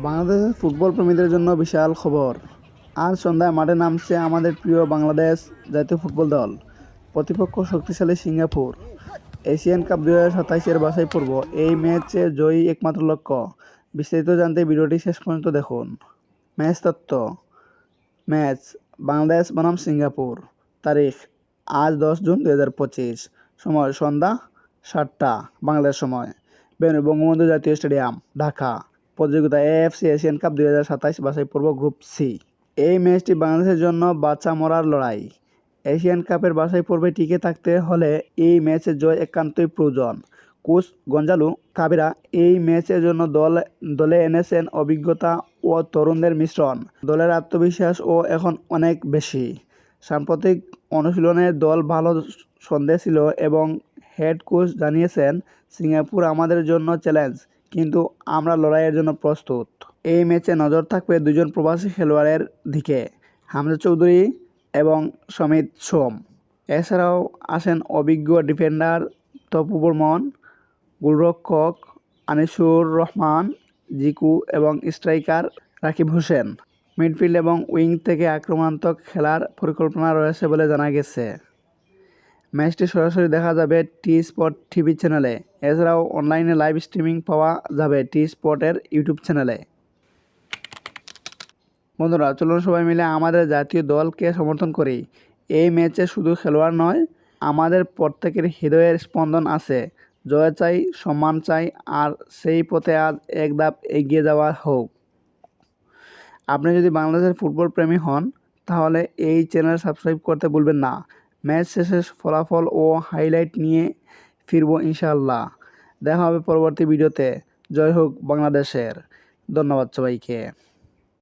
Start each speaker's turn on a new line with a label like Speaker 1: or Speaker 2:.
Speaker 1: বাংলাদেশের ফুটবল প্রেমীদের জন্য বিশাল খবর। আজ সন্ধ্যায় মাঠে নামছে আমাদের প্রিয় বাংলাদেশ জাতীয় ফুটবল দল, প্রতিপক্ষ শক্তিশালী সিঙ্গাপুর। এশিয়ান কাপ দু হাজার সাতাইশের বাছাই পর্ব, এই ম্যাচে জয়ী একমাত্র লক্ষ্য। বিস্তারিত জানতে ভিডিওটি শেষ পর্যন্ত দেখুন। ম্যাচ তত্ত্ব ম্যাচ, বাংলাদেশ বনাম সিঙ্গাপুর, তারিখ, আজ দশ জুন দু হাজার পঁচিশ, সময় সন্ধ্যা সাতটা, বাংলাদেশ সময়। বেনু বঙ্গবন্ধু জাতীয় স্টেডিয়াম, ঢাকা। প্রতিযোগিতা এএফসি এশিয়ান কাপ দুই হাজার সাতাইশ বাছাই পর্ব গ্রুপ সি এই ম্যাচটি বাংলাদেশের জন্য বাচ্চা মরার লড়াই। এশিয়ান কাপের বাছাই পর্বে টিকে থাকতে হলে এই ম্যাচে জয় একান্তই প্রয়োজন। কোচ গঞ্জালু কাবিরা, এই ম্যাচের জন্য দল, দলে এনেছেন অভিজ্ঞতা ও তরুণদের মিশ্রণ। দলের আত্মবিশ্বাস ও এখন অনেক বেশি। সাম্প্রতিক অনুশীলনে দল ভালো সন্দেহ ছিল এবং হেড কোচ জানিয়েছেন, সিঙ্গাপুর আমাদের জন্য চ্যালেঞ্জ কিন্তু আমরা লড়াইয়ের জন্য প্রস্তুত। এই ম্যাচে নজর থাকবে দুজন প্রবাসী খেলোয়াড়ের দিকে, হামজা চৌধুরী এবং সমিত সোম। এছাড়াও আসেন অভিজ্ঞ ডিফেন্ডার তপু বর্মন গোলরক্ষক আনিসুর রহমান, জিকু এবং স্ট্রাইকার রাকিব হোসেন। মিডফিল্ড এবং উইং থেকে আক্রমণাত্মক খেলার পরিকল্পনা রয়েছে বলে জানা গেছে। ম্যাচটি সরাসরি দেখা যাবে টি স্পট টিভি চ্যানেলে। এছাড়াও অনলাইনে লাইভ স্ট্রিমিং পাওয়া যাবে টি স্পটের ইউটিউব চ্যানেলে। বন্ধুরা, চলুন সবাই মিলে আমাদের জাতীয় দলকে সমর্থন করি। এই ম্যাচে শুধু খেলোয়াড় নয়, আমাদের প্রত্যেকের হৃদয়ের স্পন্দন আছে। জয় চাই, সম্মান চাই, আর সেই পথে আজ এক ধাপ এগিয়ে যাওয়া হোক। আপনি যদি বাংলাদেশের ফুটবল প্রেমী হন, তাহলে এই চ্যানেল সাবস্ক্রাইব করতে ভুলবেন না। ম্যাচ শেষের ফলাফল ও হাইলাইট নিয়ে ফিরব ইনশাল্লাহ দেখা হবে পরবর্তী ভিডিওতে। জয় হোক বাংলাদেশের। ধন্যবাদ সবাইকে।